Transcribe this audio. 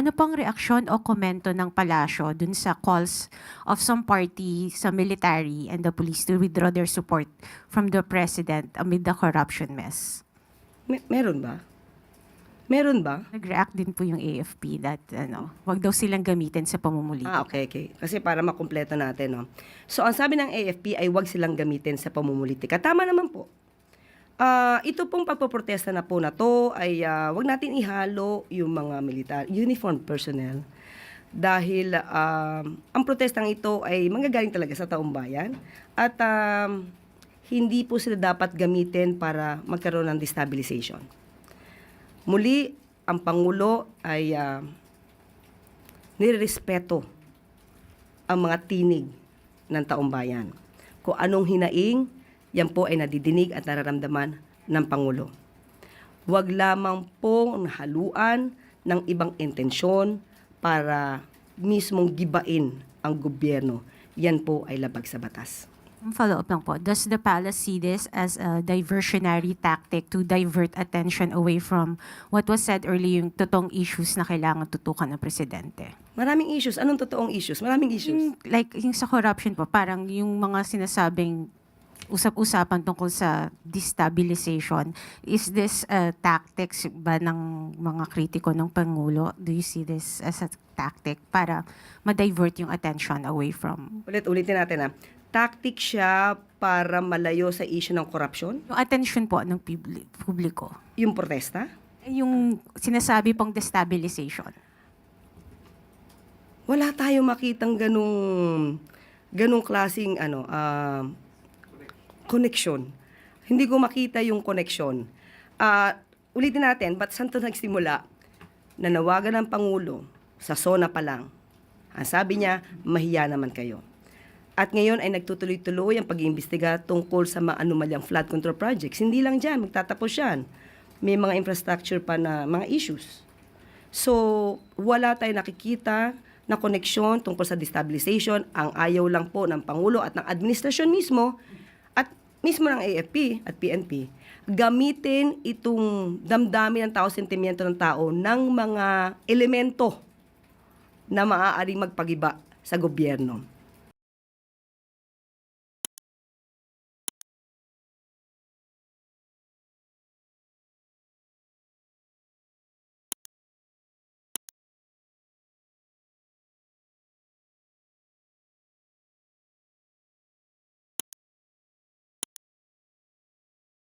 Ano pang reaksyon o komento ng palasyo dun sa calls of some party sa military and the police to withdraw their support from the president amid the corruption mess? Me- meron ba? Meron ba? Nag-react din po yung AFP that ano, wag daw silang gamitin sa pamumulitik. Ah, okay, okay. Kasi para makumpleto natin, no? So, ang sabi ng AFP ay wag silang gamitin sa pamumulitika. Tama naman po. Ah, ito pong pagpoprotesta na po na to ay ah, wag natin ihalo yung mga militar, uniformed personnel. Dahil um, ang protestang ito ay manggagaling talaga sa taong bayan at um, hindi po sila dapat gamitin para magkaroon ng destabilization. Muli, ang Pangulo ay ah, nirespeto ang mga tinig ng taong bayan. Kung anong hinaing, yan po ay nadidinig at nararamdaman ng Pangulo. Huwag lamang pong haluan ng ibang intensyon para mismong gibain ang gobyerno. Yan po ay labag sa batas. Follow up lang po. Does the palace see this as a diversionary tactic to divert attention away from what was said earlier, yung totoong issues na kailangan tutukan ng presidente? Maraming issues. Anong totoong issues? Maraming issues. Yung, like, yung sa corruption po, parang yung mga sinasabing usap-usapan tungkol sa destabilization, is this uh, tactics ba ng mga kritiko ng Pangulo? Do you see this as a tactic para ma-divert yung attention away from Ulit-ulitin natin ha. Tactic siya para malayo sa issue ng korupsyon, yung attention po ng publi- publiko? yung protesta. Yung sinasabi pong destabilization. wala tayong makitang ganung ganung klasing ano ah, connection. Hindi ko makita yung connection. Ah, ulitin natin, ba't saan to nagsimula? Nanawagan ng Pangulo sa SONA pa lang. Ang sabi niya, mahiya naman kayo. At ngayon ay nagtutuloy-tuloy ang pag-iimbestiga tungkol sa mga anomalyang flood control projects. Hindi lang dyan, magtatapos yan. May mga infrastructure pa na mga issues. So, wala tayong nakikita na koneksyon tungkol sa destabilization. Ang ayaw lang po ng Pangulo at ng administrasyon mismo mismo ng AFP at PNP gamitin itong damdamin ng tao, sentimiento ng tao ng mga elemento na maaaring magpagiba sa gobyerno.